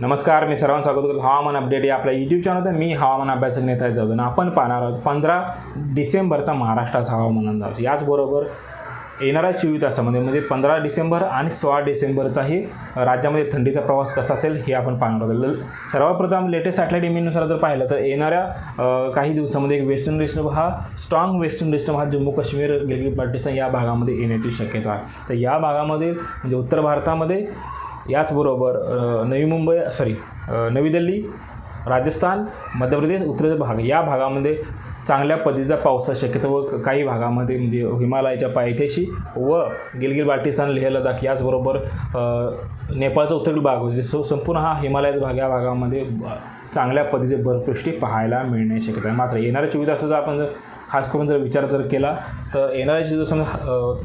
नमस्कार मी सर्वांचं स्वागत करतो हवामान अपडेट या आपल्या यूट्यूब चॅनल मी हवामान अभ्यासक नेता जाऊन आपण पाहणार आहोत पंधरा डिसेंबरचा महाराष्ट्राचा हवामान अंदाज. याचबरोबर येणाऱ्या चोवीस तासामध्ये म्हणजे पंधरा डिसेंबर आणि सोळा डिसेंबरचाही राज्यामध्ये थंडीचा प्रवास कसा असेल हे आपण पाहणार आहोत. सर्वप्रथम लेटेस्ट सॅटेलाईट इमेजनुसार जर पाहिलं तर येणाऱ्या काही दिवसामध्ये एक वेस्टर्न डिस्टर्ब हा स्ट्रॉंग वेस्टर्न डिस्टर्ब हा जम्मू काश्मीर गिलगिट बाल्टिस्तान या भागामध्ये येण्याची शक्यता आहे. तर या भागामध्ये म्हणजे उत्तर भारतामध्ये याचबरोबर नवी मुंबई सॉरी नवी दिल्ली राजस्थान मध्य प्रदेश उत्तर भाग. या भागामध्ये चांगल्या पद्धतीचा पाऊस शक्यतो व काही भागामध्ये म्हणजे हिमालयाच्या पायथ्याशी व गिलगिल बाल्टिस्तान लेह लडाख याचबरोबर नेपाळचा उत्तरेकडील भाग. म्हणजे सो संपूर्ण हा हिमालयाचा भाग या भागामध्ये चांगल्या पद्धतीचे बर्फवृष्टी पाहायला मिळण्याची शक्यता आहे. मात्र येणाऱ्या चोवीस तासाचा आपण जर खास करून जर विचार जर केला तर येणाऱ्या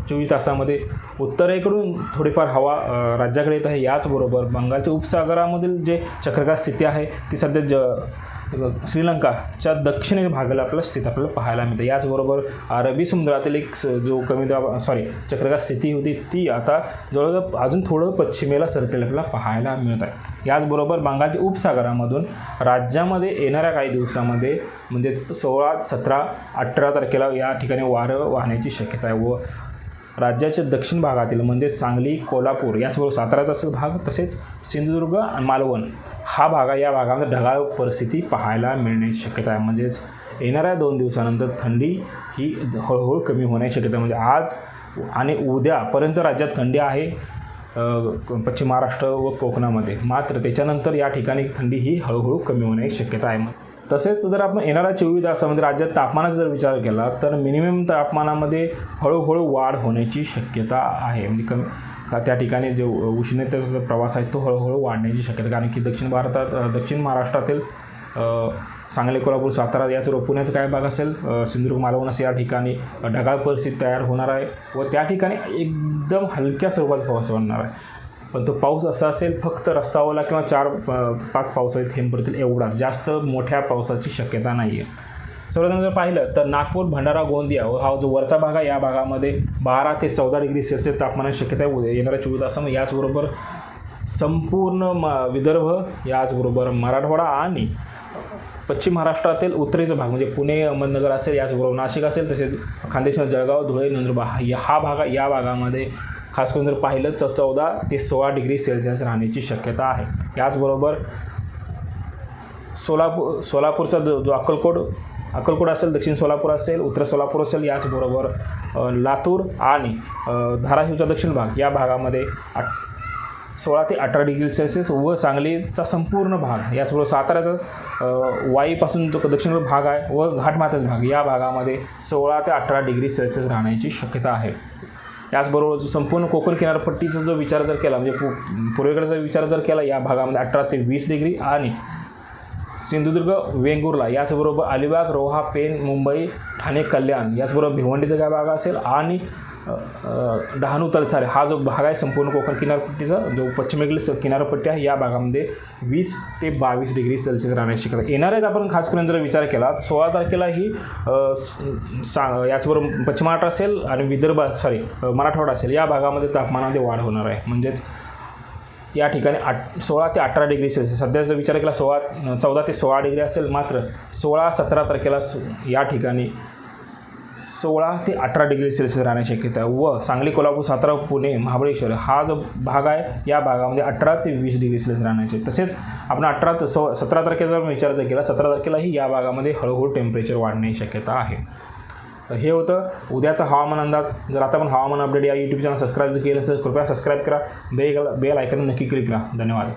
चोवीस तासामध्ये उत्तरेकडून थोडीफार हवा राज्याकडे येत आहे. याचबरोबर बंगालच्या उपसागरामधील जे चक्रकार स्थिती आहे ती सध्या ज श्रीलंकाच्या दक्षिणे भागाला आपल्याला स्थित आपल्याला पाहायला मिळते. याचबरोबर अरबी समुद्रातील एक स- जो कमी दाब सॉरी चक्रकार स्थिती होती ती आता जवळजवळ अजून थोडं पश्चिमेला सरकेल आपल्याला पाहायला मिळत आहे. याचबरोबर बंगालच्या उपसागरामधून राज्यामध्ये येणाऱ्या काही दिवसामध्ये म्हणजे सोळा सतरा अठरा तारखेला या ठिकाणी वारं वाहण्याची शक्यता आहे व राज्याच्या दक्षिण भागातील म्हणजे सांगली कोल्हापूर याचबरोबर साताराचा असेल भाग तसेच सिंधुदुर्ग आणि मालवण हा भाग आहे. या भागामध्ये ढगाळ परिस्थिती पाहायला मिळण्याची शक्यता आहे. म्हणजेच येणाऱ्या दोन दिवसानंतर थंडी ही हळूहळू कमी होण्याची शक्यता आहे. म्हणजे आज आणि उद्यापर्यंत राज्यात थंडी आहे पश्चिम महाराष्ट्र व कोकणामध्ये. मात्र त्याच्यानंतर या ठिकाणी थंडी ही हळूहळू कमी होण्याची शक्यता आहे. तसेच जर आपण येणाऱ्या चोवीस तासामध्ये राज्यात तापमानाचा जर विचार केला तर मिनिमम तापमानामध्ये हळूहळू वाढ होण्याची शक्यता आहे. म्हणजे कमी का त्या ठिकाणी जो उष्णतेचा जो प्रवास आहे तो हळूहळू वाढण्याची शक्यता कारण की दक्षिण भारतात दक्षिण महाराष्ट्रातील सांगली कोल्हापूर सातारा याचं पुण्याचा काय भाग असेल सिंधुदुर्ग मालवण असे या ठिकाणी ढगाळ परिस्थिती तयार होणार आहे व त्या ठिकाणी एकदम हलक्या स्वरूपात पाऊस होणार आहे. पण तो पाऊस असा असेल फक्त रस्तावरला किंवा चार पाच पावसाचे थेंब पडतील एवढा. जास्त मोठ्या पावसाची शक्यता नाही आहे सर्वप्रथम जर पाहिलं तर नागपूर भंडारा गोंदिया हा जो वरचा भाग आहे या भागामध्ये बारा ते चौदा डिग्री सेल्सिअस तापमानाची शक्यता आहे. उद्या येणाऱ्या चोवीस तासामध्ये याचबरोबर संपूर्ण म विदर्भ याचबरोबर मराठवाडा आणि पश्चिम महाराष्ट्रातील उत्तरेचा भाग म्हणजे पुणे अहमदनगर असेल याचबरोबर नाशिक असेल तसेच खानदेश जळगाव धुळे नंदुरबार हा- हा भाग या भागामध्ये खास करून जर पाहिलं तर चौदा ते सोळा डिग्री सेल्सिअस राहण्याची शक्यता आहे. याचबरोबर सोलापूर सोलापूरचा जो जो अक्कलकोट अक्कलकोट असेल दक्षिण सोलापूर असेल उत्तर सोलापूर असेल याचबरोबर लातूर आणि धाराशिवचा दक्षिण भाग या भागामध्ये आठ सोळा ते अठरा डिग्री सेल्सिअस व सांगलीचा संपूर्ण भाग याचबरोबर साताऱ्याचा वाईपासून जो दक्षिण भाग आहे व घाटमाथ्याचा भाग या भागामध्ये सोळा ते अठरा डिग्री सेल्सिअस राहण्याची शक्यता आहे. याचबरोबर जो संपूर्ण कोकण किनारपट्टीचा जो विचार जर केला म्हणजे पू पूर्वेकडचा विचार जर केला या भागामध्ये अठरा ते वीस डिग्री आणि सिंधुदुर्ग वेंगुर्ला याचबरोबर अलिबाग रोहा पेन मुंबई ठाणे कल्याण याचबरोबर भिवंडीचा काय भाग असेल? आणि डहाणू तलसारे हा जो भाग आहे संपूर्ण कोकण किनारपट्टीचा जो पश्चिमेकडील स- किनारपट्टी आहे या भागामध्ये वीस ते बावीस डिग्री सेल्सिअस राहण्याची शक्यता येणाऱ्याच आपण खास करून जर विचार केला सोळा तारखेला ही सा याचबरोबर पश्चिम महाराष्ट्र असेल आणि विदर्भ सॉरी मराठवाडा असेल या भागामध्ये तापमानामध्ये वाढ होणार आहे. म्हणजेच या ठिकाणी आठ सोळा ते अठरा डिग्री सेल्सिअस. सध्या जर विचार केला सोळा चौदा ते सोळा डिग्री असेल मात्र सोळा सतरा तारखेला सो- या ठिकाणी सोळा ते अठरा डिग्री सेल्सिअस राहण्याची शक्यता आहे. व सांगली कोल्हापूर सातारा पुणे महाबळेश्वर हा जो भाग आहे या भागामध्ये अठरा ते वीस डिग्री सेल्सिअस राहण्याचे तसेच आपण अठरा ते सो सतरा तारखेचा विचार जर केला सतरा तारखेलाही या भागामध्ये हळूहळू टेम्परेचर वाढण्याची शक्यता आहे. तर हे होतं. उद्याचा हवामान अंदाज. जर आता आपण हवामान अपडेट या यूट्यूब चॅनल सबस्क्राईब जर केलं असेल तर कृपया सबस्क्राईब करा. बेल बेल आयकन नक्की क्लिक करा. धन्यवाद.